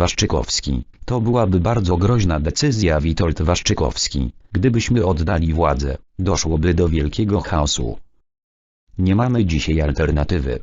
Waszczykowski, to byłaby bardzo groźna decyzja Witold Waszczykowski, gdybyśmy oddali władzę, doszłoby do wielkiego chaosu. Nie mamy dzisiaj alternatywy.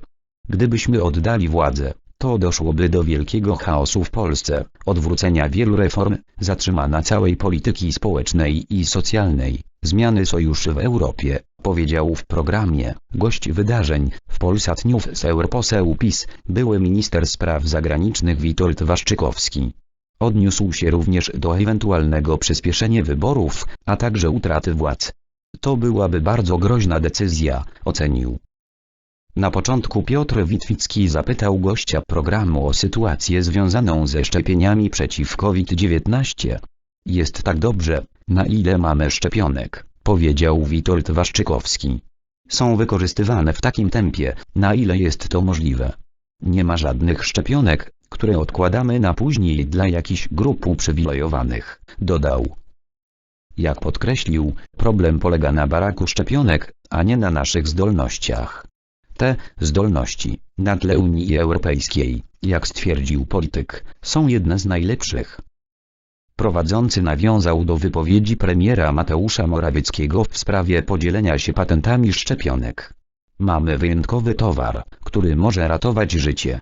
Gdybyśmy oddali władzę, to doszłoby do wielkiego chaosu w Polsce, odwrócenia wielu reform, zatrzymana całej polityki społecznej i socjalnej, zmiany sojuszy w Europie, powiedział w programie, gość wydarzeń, w Polsat News europoseł PiS, były minister spraw zagranicznych Witold Waszczykowski. Odniósł się również do ewentualnego przyspieszenia wyborów, a także utraty władz. To byłaby bardzo groźna decyzja, ocenił. Na początku Piotr Witwicki zapytał gościa programu o sytuację związaną ze szczepieniami przeciw COVID-19. Jest tak dobrze, na ile mamy szczepionek, powiedział Witold Waszczykowski. Są wykorzystywane w takim tempie, na ile jest to możliwe. Nie ma żadnych szczepionek, które odkładamy na później dla jakichś grup uprzywilejowanych, dodał. Jak podkreślił, problem polega na baraku szczepionek, a nie na naszych zdolnościach. Te zdolności, na tle Unii Europejskiej, jak stwierdził polityk, są jedne z najlepszych. Prowadzący nawiązał do wypowiedzi premiera Mateusza Morawieckiego w sprawie podzielenia się patentami szczepionek. Mamy wyjątkowy towar, który może ratować życie.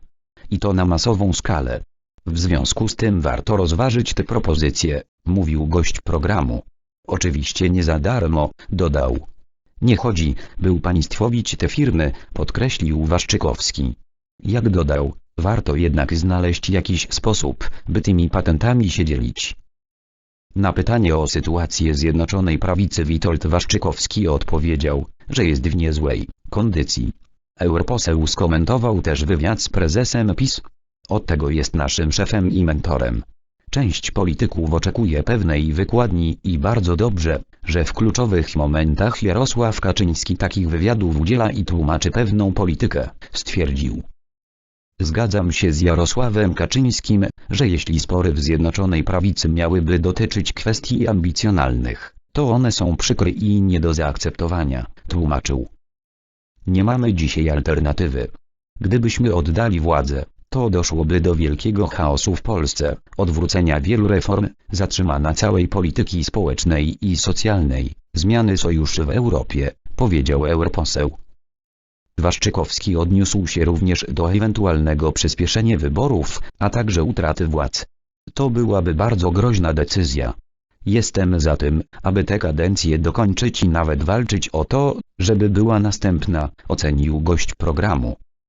I to na masową skalę. W związku z tym warto rozważyć te propozycje, mówił gość programu. Oczywiście nie za darmo, dodał. Nie chodzi, by upaństwowić te firmy, podkreślił Waszczykowski. Jak dodał, warto jednak znaleźć jakiś sposób, by tymi patentami się dzielić. Na pytanie o sytuację Zjednoczonej Prawicy Witold Waszczykowski odpowiedział, że jest w niezłej kondycji. Europoseł skomentował też wywiad z prezesem PiS. Od tego jest naszym szefem i mentorem. Część polityków oczekuje pewnej wykładni i bardzo dobrze, że w kluczowych momentach Jarosław Kaczyński takich wywiadów udziela i tłumaczy pewną politykę, stwierdził. Zgadzam się z Jarosławem Kaczyńskim, że jeśli spory w Zjednoczonej Prawicy miałyby dotyczyć kwestii ambicjonalnych, to one są przykre i nie do zaakceptowania, tłumaczył. Nie mamy dzisiaj alternatywy. Gdybyśmy oddali władzę, to doszłoby do wielkiego chaosu w Polsce, odwrócenia wielu reform, zatrzymana całej polityki społecznej i socjalnej, zmiany sojuszy w Europie, powiedział europoseł. Waszczykowski odniósł się również do ewentualnego przyspieszenia wyborów, a także utraty władz. To byłaby bardzo groźna decyzja. Jestem za tym, aby tę kadencję dokończyć i nawet walczyć o to, żeby była następna, ocenił gość programu.